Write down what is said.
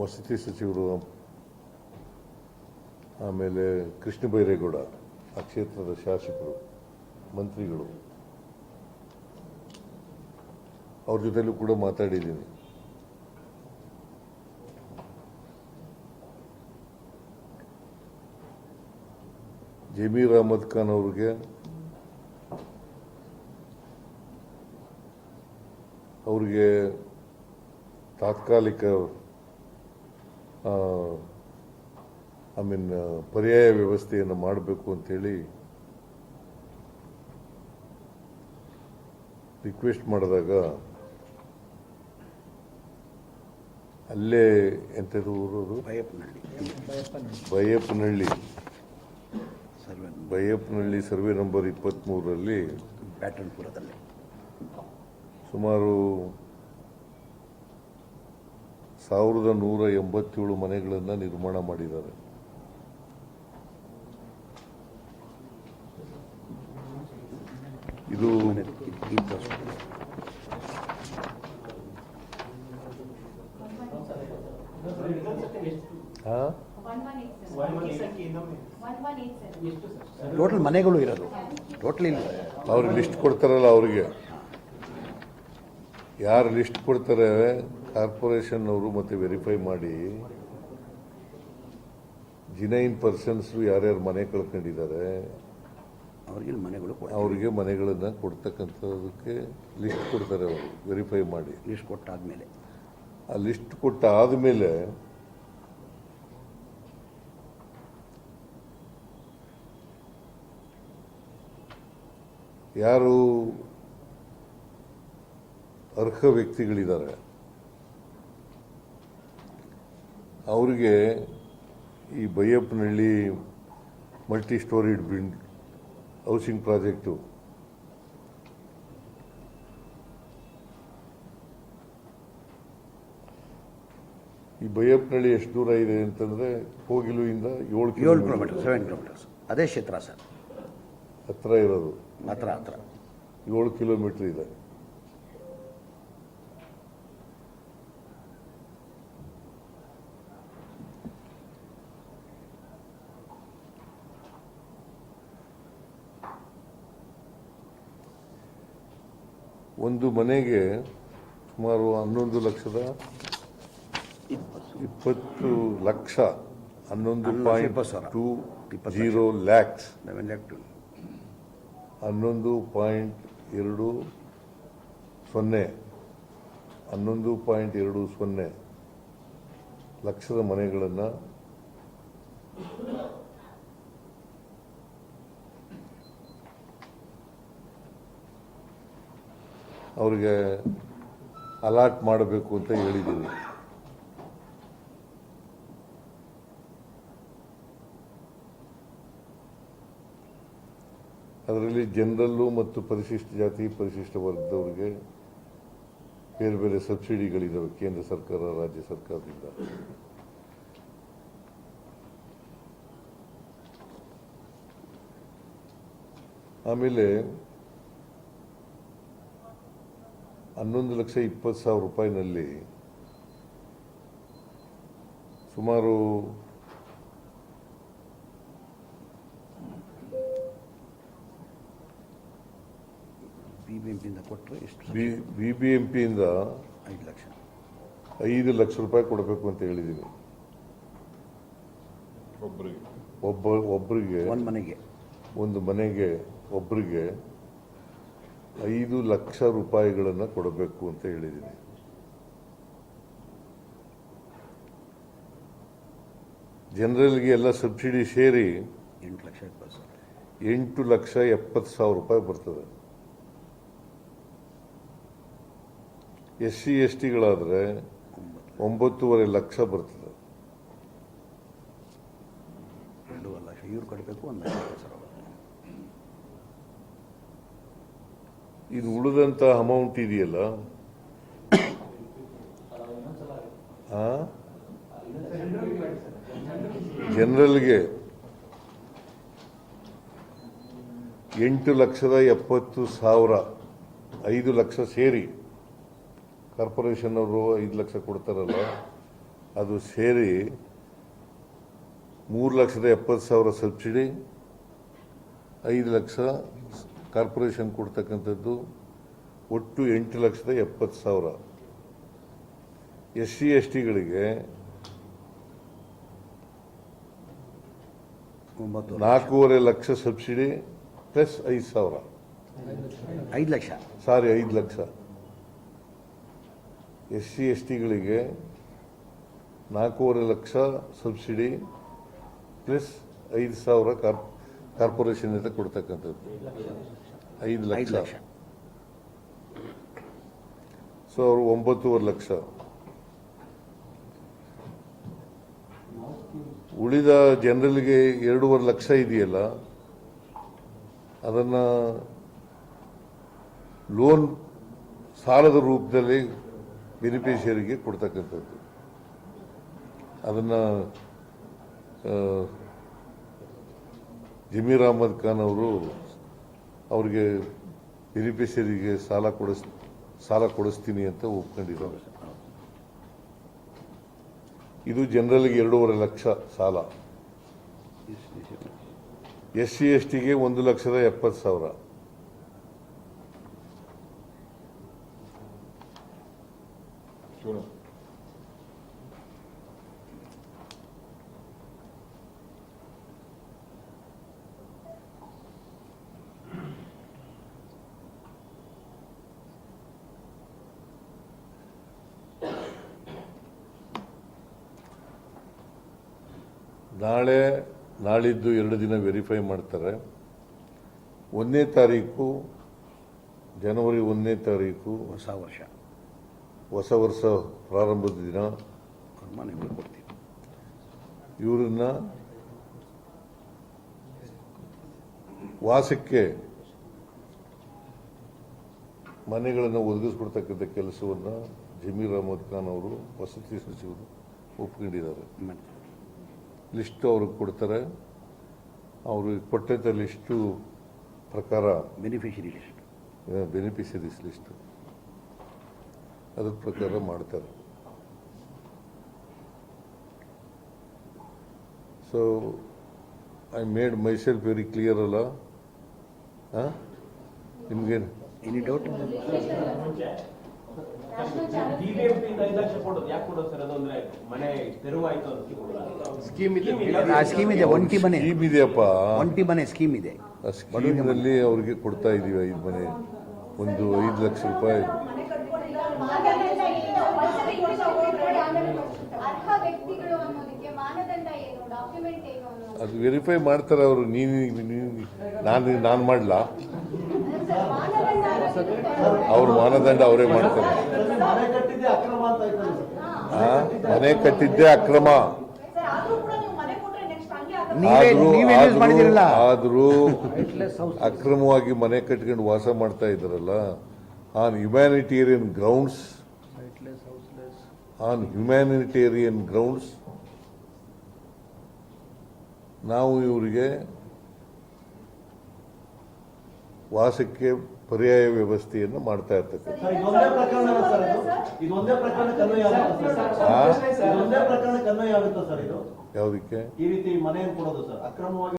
ವಸತಿ ಸಚಿವರು ಆಮೇಲೆ ಕೃಷ್ಣ ಬೈರೇಗೌಡ, ಆ ಕ್ಷೇತ್ರದ ಶಾಸಕರು, ಮಂತ್ರಿಗಳು, ಅವ್ರ ಜೊತೆಲೂ ಕೂಡ ಮಾತಾಡಿದ್ದೀನಿ. ಜಮೀರ್ ಅಹಮದ್ ಖಾನ್ ಅವ್ರಿಗೆ ಅವ್ರಿಗೆ ತಾತ್ಕಾಲಿಕ ಐ ಮೀನ್ ಪರ್ಯಾಯ ವ್ಯವಸ್ಥೆಯನ್ನು ಮಾಡಬೇಕು ಅಂತೇಳಿ ರಿಕ್ವೆಸ್ಟ್ ಮಾಡಿದಾಗ ಅಲ್ಲೇ ಎಂಥದ್ದು ಊರವರು ಬೈಯಪ್ಪನಹಳ್ಳಿ. ಬೈಯಪ್ಪನಹಳ್ಳಿ. ಸರ್ವೆ ನಂಬರ್ ಇಪ್ಪತ್ತ್ಮೂರರಲ್ಲಿ ಪ್ಯಾಟರ್ನ್ಪುರದಲ್ಲಿ ಸುಮಾರು ಸಾವಿರದ ನೂರ ಎಂಬತ್ತೇಳು ಮನೆಗಳನ್ನು ನಿರ್ಮಾಣ ಮಾಡಿದ್ದಾರೆ. ಇದು? ಟೋಟಲ್ ಮನೆಗಳು ಇರೋದು. ಟೋಟಲ್ ಇಲ್ಲ. ಅವ್ರಿಗೆ ಲಿಸ್ಟ್ ಕೊಡ್ತಾರಲ್ಲ ಅವ್ರಿಗೆ. ಯಾರು ಲಿಸ್ಟ್ ಕೊಡ್ತಾರೆ? ಕಾರ್ಪೊರೇಷನ್ ಅವರು ಮತ್ತೆ ವೆರಿಫೈ ಮಾಡಿ ಜಿನೈನ್ ಪರ್ಸನ್ಸ್ ಯಾರ್ಯಾರು ಮನೆ ಕಳ್ಕೊಂಡಿದ್ದಾರೆ ಅವರಿಗೆ ಮನೆಗಳು ಅವರಿಗೆ ಮನೆಗಳನ್ನು ಕೊಡ್ತಕ್ಕಂಥದಕ್ಕೆ ಲಿಸ್ಟ್ ಕೊಡ್ತಾರೆ ಅವರು ವೆರಿಫೈ ಮಾಡಿ. ಲಿಸ್ಟ್ ಕೊಟ್ಟಾದ್ಮೇಲೆ. ಆ ಲಿಸ್ಟ್ ಕೊಟ್ಟ ಆದಮೇಲೆ ಯಾರು ಅರ್ಹ ವ್ಯಕ್ತಿಗಳಿದ್ದಾರೆ ಅವರಿಗೆ ಈ Baiyappanahalli multi storied build housing project ಈ ಬೈಯಪ್ಪನಹಳ್ಳಿ ಎಷ್ಟು ದೂರ ಇದೆ ಅಂತಂದರೆ ಕೋಗಿಲುವಿಂದ ಏಳು ಏಳು ಕಿಲೋಮೀಟರ್ ಸೆವೆನ್ ಕಿಲೋಮೀಟರ್ಸ್ ಅದೇ ಕ್ಷೇತ್ರ ಸರ್. ಹತ್ರ ಇರೋದು. ಹತ್ರ ಹತ್ರ. ಏಳು ಕಿಲೋಮೀಟ್ರ್ ಇದೆ. ಒಂದು ಮನೆಗೆ ಸುಮಾರು ಹನ್ನೊಂದು ಲಕ್ಷದ ಇಪ್ಪತ್ತು ಲಕ್ಷ ಹನ್ನೊಂದು ಪಾಯಿಂಟ್. Two zero lakhs. ಹನ್ನೊಂದು ಪಾಯಿಂಟ್ ಎರಡು ಸೊನ್ನೆ ಹನ್ನೊಂದು ಪಾಯಿಂಟ್ ಎರಡು ಸೊನ್ನೆ ಲಕ್ಷದ ಮನೆಗಳನ್ನು ಅವರಿಗೆ ಅಲಾಟ್ ಮಾಡಬೇಕು ಅಂತ ಹೇಳಿದ್ದೀವಿ ಅದರಲ್ಲಿ ಜನರಲ್ಲು ಮತ್ತು ಪರಿಶಿಷ್ಟ ಜಾತಿ, ಪರಿಶಿಷ್ಟ ವರ್ಗದವರಿಗೆ ಬೇರೆ ಬೇರೆ ಸಬ್ಸಿಡಿಗಳಿದ್ದಾವೆ ಕೇಂದ್ರ ಸರ್ಕಾರ, ರಾಜ್ಯ ಸರ್ಕಾರದಿಂದ. ಆಮೇಲೆ ಹನ್ನೊಂದು ಲಕ್ಷ ಇಪ್ಪತ್ತು ಸಾವಿರ ರೂಪಾಯಿನಲ್ಲಿ ಸುಮಾರು ಬಿ ಬಿ ಎಂ ಪಿಯಿಂದ ಕೊಟ್ಟರೆ ಎಷ್ಟು ಬಿ ಬಿ ಬಿ ಎಂ ಐದು ಲಕ್ಷ. ಐದು ಲಕ್ಷ ರೂಪಾಯಿ ಕೊಡಬೇಕು ಅಂತ ಹೇಳಿದ್ದೀನಿ. ಒಬ್ಬ ಒಬ್ಬರಿಗೆ ಒಂದು ಮನೆಗೆ. ಒಂದು ಮನೆಗೆ ಒಬ್ಬರಿಗೆ ಐದು ಲಕ್ಷ ರೂಪಾಯಿಗಳನ್ನು ಕೊಡಬೇಕು ಅಂತ ಹೇಳಿದ್ದೀನಿ ಜನರಲ್ಗೆ ಎಲ್ಲ ಸಬ್ಸಿಡಿ ಸೇರಿ ಎಂಟು ಲಕ್ಷ ಎಂಟು ಲಕ್ಷ ಎಪ್ಪತ್ತು ಸಾವಿರ ರೂಪಾಯಿ ಬರ್ತದೆ. ಎಸ್ ಸಿ ಎಸ್ ಟಿಗಳಾದರೆ ಒಂಬತ್ತೂವರೆ ಲಕ್ಷ ಬರ್ತದೆ. ಇವ್ರು ಕಟ್ಟಬೇಕು ಒಂದು ಲಕ್ಷ ಇಪ್ಪತ್ತು ಸಾವಿರ ಬರುತ್ತೆ. ಇದು ಉಳಿದಂಥ ಅಮೌಂಟ್ ಇದೆಯಲ್ಲ? ಜನರಲ್ಗೆ ಎಂಟು ಲಕ್ಷದ ಎಪ್ಪತ್ತು ಸಾವಿರ, ಐದು ಲಕ್ಷ ಸೇರಿ ಕಾರ್ಪೊರೇಷನ್ ಅವರು ಐದು ಲಕ್ಷ ಕೊಡ್ತಾರಲ್ಲ, ಅದು ಸೇರಿ ಮೂರು ಲಕ್ಷದ ಎಪ್ಪತ್ತು ಸಾವಿರ ಸಬ್ಸಿಡಿ ಐದು ಲಕ್ಷ ಕಾರ್ಪೊರೇಷನ್ ಕೊಡ್ತಕ್ಕಂಥದ್ದು ಒಟ್ಟು ಎಂಟು ಲಕ್ಷದ ಎಪ್ಪತ್ತು ಸಾವಿರ. ಎಸ್ ಸಿ ಎಸ್ ಟಿಗಳಿಗೆ ನಾಲ್ಕೂವರೆ ಲಕ್ಷ ಸಬ್ಸಿಡಿ ಪ್ಲಸ್ ಐದು ಸಾವಿರ. ಐದು ಲಕ್ಷ. ಸಾರಿ ಐದು ಲಕ್ಷ. ಎಸ್ ಸಿ ಎಸ್ ಟಿಗಳಿಗೆ ನಾಲ್ಕೂವರೆ ಲಕ್ಷ ಸಬ್ಸಿಡಿ ಪ್ಲಸ್ ಐದು ಸಾವಿರ ಕಾರ್ ಕಾರ್ಪೊರೇಷನಿಂದ ಕೊಡ್ತಕ್ಕಂಥದ್ದು. ಐದು ಲಕ್ಷ. ಸೊ ಅವರು ಒಂಬತ್ತೂವರೆ ಲಕ್ಷ. ಉಳಿದ ಜನರಲ್ಗೆ ಎರಡೂವರೆ ಲಕ್ಷ ಇದೆಯಲ್ಲ ಅದನ್ನು ಲೋನ್ ಸಾಲದ ರೂಪದಲ್ಲಿ ಬೆನಿಫಿಷಿಯರಿಗೆ ಕೊಡ್ತಕ್ಕಂಥದ್ದು. ಅದನ್ನು ಜಮೀರ್ ಅಹಮದ್ ಖಾನ್ ಅವರು ಅವರಿಗೆ ಬೆನಿಫಿಷರಿಗೆ ಸಾಲ ಕೊಡಿಸ್, ಸಾಲ ಕೊಡಿಸ್ತೀನಿ ಅಂತ ಒಪ್ಕೊಂಡಿದ್ದಾರೆ ಇದು ಜನರಲ್ಗೆ ಎರಡೂವರೆ ಲಕ್ಷ ಸಾಲ. ಎಸ್ ಸಿ ಎಸ್ ಟಿಗೆ ಒಂದು ಲಕ್ಷದ ಎಪ್ಪತ್ತು ಸಾವಿರ. ನಾಳೆ ನಾಳಿದ್ದು ಎರಡು ದಿನ ವೆರಿಫೈ ಮಾಡ್ತಾರೆ. ಒಂದನೇ ತಾರೀಕು ಜನವರಿ ಒಂದನೇ ತಾರೀಕು ಹೊಸ ವರ್ಷ. ಹೊಸ ವರ್ಷ ಪ್ರಾರಂಭದ ದಿನ. ಮನೆಗಳು ಕೊಡ್ತೀವಿ. ಇವರನ್ನ ವಾಸಕ್ಕೆ ಮನೆಗಳನ್ನು ಒದಗಿಸ್ಕೊಡ್ತಕ್ಕಂಥ ಕೆಲಸವನ್ನು ಜಮೀರ್ ಅಹಮದ್ ಖಾನ್ ಅವರು ವಸತಿ ಸಚಿವರು ಒಪ್ಕೊಂಡಿದ್ದಾರೆ. ಲಿಸ್ಟ್ ಅವ್ರಿಗೆ ಕೊಡ್ತಾರೆ. ಅವರು ಕೊಟ್ಟಿದ್ದ ಲಿಸ್ಟು ಪ್ರಕಾರ ಬೆನಿಫಿಷರಿ ಲಿಸ್ಟ್. Beneficiaries list. ಅದ್ರ ಪ್ರಕಾರ ಮಾಡ್ತಾರೆ. So I made myself very clear ಅಲ್ಲ? ನಿಮಗೇನು? ಎನಿ ಡೌಟ್ ಸ್ಕೀಮ್ ಆ ಸ್ಕೀಮ್ ಇದೆ. ಒಂಟಿ ಮನೆ. ಸ್ಕೀಮ್ ಇದೆಯಪ್ಪ. ಒಂಟಿ ಮನೆ ಸ್ಕೀಮ್ ಇದೆ. ಸ್ಕೀಮ್ನಲ್ಲಿ ಅವ್ರಿಗೆ ಕೊಡ್ತಾ ಇದೀವಿ ಐದು ಮನೆ. ಒಂದು ಐದು ಲಕ್ಷ ರೂಪಾಯಿ. ಅದು ವೆರಿಫೈ ಮಾಡ್ತಾರೆ ಅವರು. ನೀನು ನೀನು ನಾನು ನಾನು ಮಾಡಲಾ? ಅವ್ರ ಮಾನದಂಡ ಅವರೇ ಮಾಡ್ತಾರೆ. ಮನೆ ಕಟ್ಟಿದ್ದೆ ಅಕ್ರಮ ಅಂತ ಆಯ್ತಲ್ಲ ಸರ್. ಆ? ಮನೆ ಕಟ್ಟಿದ್ದೇ ಅಕ್ರಮ. ಸರ್ ಆದ್ರೂ ಕೂಡ ನೀವು ಮನೆ ಕೊಟ್ರೆ ನೆಕ್ಸ್ಟ್ ಹಂಗೆ ಆಗುತ್ತೆ. ನೀವೇ ಆದ್ರೂ ನೀವೇ ಮಾಡಿದಿರಲ್ಲ ಆದ್ರೂ ಅಕ್ರಮವಾಗಿ ಮನೆ ಕಟ್ಕೊಂಡು ವಾಸ ಮಾಡ್ತಾ ಇದ್ದಾರಲ್ಲ on humanitarian grounds on humanitarian grounds ನಾವು ಇವರಿಗೆ ವಾಸಕ್ಕೆ ಪರ್ಯಾಯ ವ್ಯವಸ್ಥೆಯನ್ನು ಮಾಡ್ತಾ ಇರ್ತಕ್ಕಂಥ ಯಾವುದಕ್ಕೆ? ಈ ರೀತಿ ಮನೆಯನ್ನು ಕೊಡೋದು ಸರ್. ಅಕ್ರಮವಾಗಿ